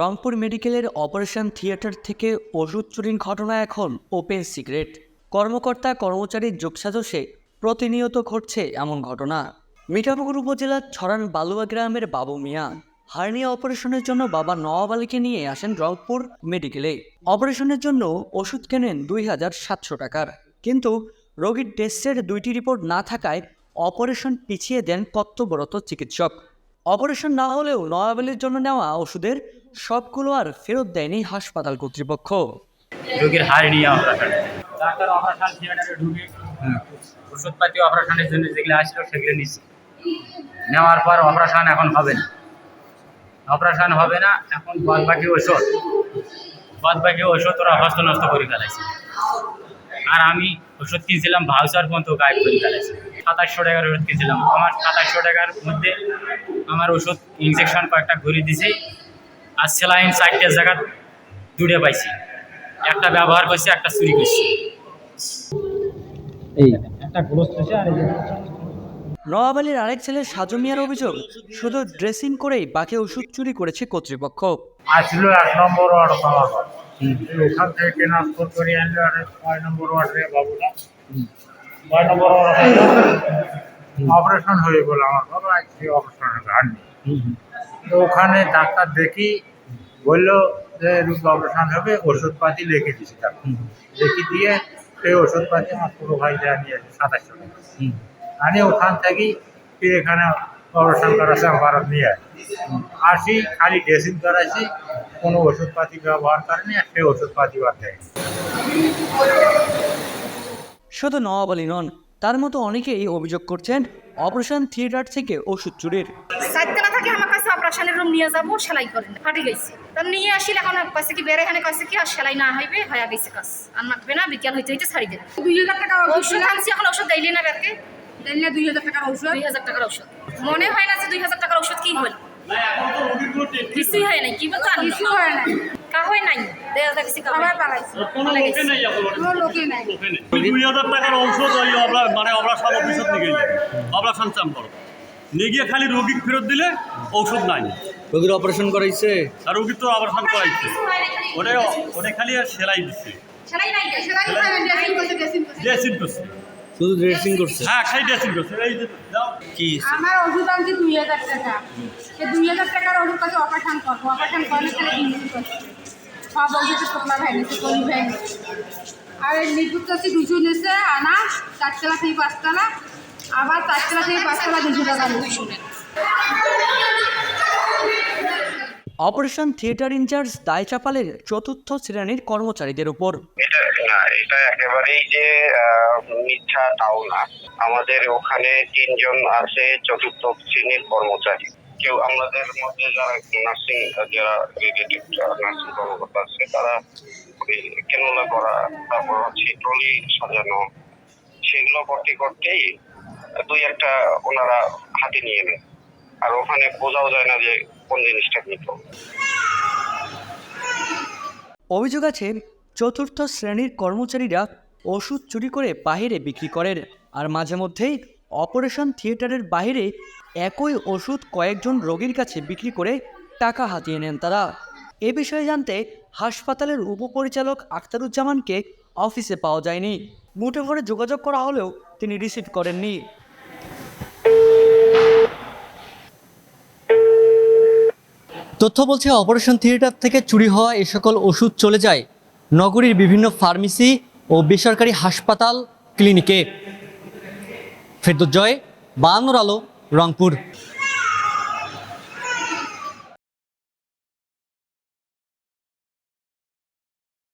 রংপুর মেডিকেলের operation theatre থেকে ওষুধ চুরির ঘটনা এখন ওপেন সিক্রেট। কর্মকর্তা কর্মচারীর যোগসাজসে প্রতিনিয়ত ঘটছে এমন ঘটনা। মিঠাপুকুর উপজেলার ছড়ান বালুয়া গ্রামের বাবু মিয়া হার্নিয়া অপারেশনের জন্য বাবা নওয়াব আলীকে নিয়ে আসেন রংপুর মেডিকেলে। অপারেশনের জন্য ওষুধ কেনেন দুই হাজার সাতশো টাকার। কিন্তু রোগীর টেস্টের দুইটি রিপোর্ট না থাকায় অপারেশন পিছিয়ে দেন কর্তব্যরত চিকিৎসক। অপারেশন না হলেও নয়াবলীর জন্য নেওয়া ওষুধের সবগুলো আর ফেরত দেয়নি হাসপাতাল কর্তৃপক্ষ। রোগীর হার নিয়ে ওষুধপাতি অপারেশনের জন্য যেগুলো আসলো সেগুলো নিচ্ছি। নেওয়ার পর অপারেশন এখন হবে না। অপারেশন হবে না, এখন বাদ বাকি ওষুধ। বাদ বাকি ওষুধ ওরা হস্ত নষ্ট করে ফেলাইছে আর আমি ওষুধ কিনছিলাম ভাউচার পর্যন্ত গায়েব করে ফেলাইছে সাতাশশো টাকার ওষুধ কিনছিলাম আমার সাতাশশো টাকার মধ্যে আমার ওষুধ ইনজেকশন কয়েকটা ঘুরে দিছে। আর সেলাইন চারটে জায়গা দূরে পাইছি। একটা ব্যবহার করছি একটা চুরি করছি। এই। একটা গ্লোস আর নওয়াব আলীর আরেক ছেলে সাজু মিয়ার অভিযোগ শুধু ড্রেসিং করেই বাকি ওষুধ চুরি করেছে কর্তৃপক্ষ। আসলো এক নম্বর ওয়ার্ড পাওয়া। ওখান থেকে ট্রান্সফার করে আনলো আর ছয় নম্বর ওয়ার্ডে বাবুরা নম্বর অপারেশন হয়ে গেল। আমার বাবা আজকে অপারেশন ঘাটনি তো ওখানে ডাক্তার দেখি বলল যে রোগ অপারেশন হবে ওষুধপাতি লিখে দিছি তাকে। লিখে দিয়ে সেই ওষুধপাতি আমার পুরো ভাই দেওয়া নিয়ে আসে সাতাশশো টাকা আমি ওখান থেকেই ফির এখানে অপারেশন করাছে আমার নিয়ে আসি। আসি খালি ড্রেসিং করাইছি কোনো ওষুধপাতি ব্যবহার করেনি আর সেই ওষুধপাতি বার দেয় শুধু নওয়াব আলী নন তার মতো অনেকেই অভিযোগ করছেন অপারেশন থিয়েটার থেকে ওষুধ চুরির। সাততলা থেকে আমার কাছে অপারেশনের রুম নিয়ে যাব সেলাই করেন ফাটি গেছে। তা নিয়ে আসিল এখন কাছে কি বেড়ে এখানে কাছে কি আর সেলাই না হইবে? হয়ে গেছে কাজ। আর মাখবে না বিজ্ঞান হইতে হইতে ছাড়ি দেবে। দুই হাজার টাকার ওষুধ আনছি এখন ওষুধ দিলে না বেরকে দিলে দুই হাজার টাকার ওষুধ? দুই হাজার টাকার ওষুধ। মনে হয় না যে দুই হাজার টাকার ওষুধ কি হল? কিছুই হয় নাই কি বলতো কিছু হয় না কা নাই। দেয়া দেখছি কা সবাই পালাইছে। কোনো লোকই নাই দুই হাজার টাকার ঔষধ ওই অবলা মানে আমরা সব অফিসত নিয়ে গিয়ে খালি রোগী ফেরত দিলে ঔষধ নাই। রোগীর অপারেশন করাইছে? আর রোগীর তো অপারেশন করাইছে। ওটা ওটা খালি আর সেলাই দিচ্ছে ড্রেসিং করছে, শুধু ড্রেসিং করছে? হ্যাঁ খালি ড্রেসিং করছে। এই কি আমার ওষুধ আনছি দুই হাজার টাকা। সে দুই হাজার টাকার ওষুধ কাছে অপারেশন করব অপারেশন করলে তাহলে নিচ্ছে আর এই নিখুঁত হচ্ছে দুশো নিচ্ছে আনা চারতলা থেকে পাঁচতলা আবার চারতলা থেকে পাঁচতলা দুশো টাকা নিচ্ছে অপারেশন থিয়েটার ইনচার্জ দায় চাপালের চতুর্থ শ্রেণির কর্মচারীদের উপর। এটা না এটা একেবারেই যে আহ, মিথ্যা তাও না। আমাদের ওখানে তিনজন আছে চতুর্থ শ্রেণির কর্মচারী। কেউ আমাদের মধ্যে যারা নার্সিং যারা রিলেটেড নার্সিং কর্মকর্তা আছে, তারা কেনলা করা তারপর হচ্ছে ট্রলি সাজানো, সেগুলো করতে করতেই দুই একটা ওনারা হাতে নিয়ে নেয়। আর ওখানে বোঝাও যায় না যে কোন জিনিসটা নিত অভিযোগ আছে, চতুর্থ শ্রেণির কর্মচারীরা ওষুধ চুরি করে বাইরে বিক্রি করেন, আর মাঝে মধ্যেই অপারেশন থিয়েটারের বাইরে একই ওষুধ কয়েকজন রোগীর কাছে বিক্রি করে টাকা হাতিয়ে নেন তারা। এ বিষয়ে জানতে হাসপাতালের উপপরিচালক আখতারুজ্জামানকে অফিসে পাওয়া যায়নি। মুঠোফোনে যোগাযোগ করা হলেও তিনি রিসিভ করেননি। তথ্য বলছে, অপারেশন থিয়েটার থেকে চুরি হওয়া এ সকল ওষুধ চলে যায় নগরীর বিভিন্ন ফার্মেসি ও বেসরকারি হাসপাতাল ক্লিনিকে। ফেরদুজ্জয় বায়ান্নর আলো রংপুর।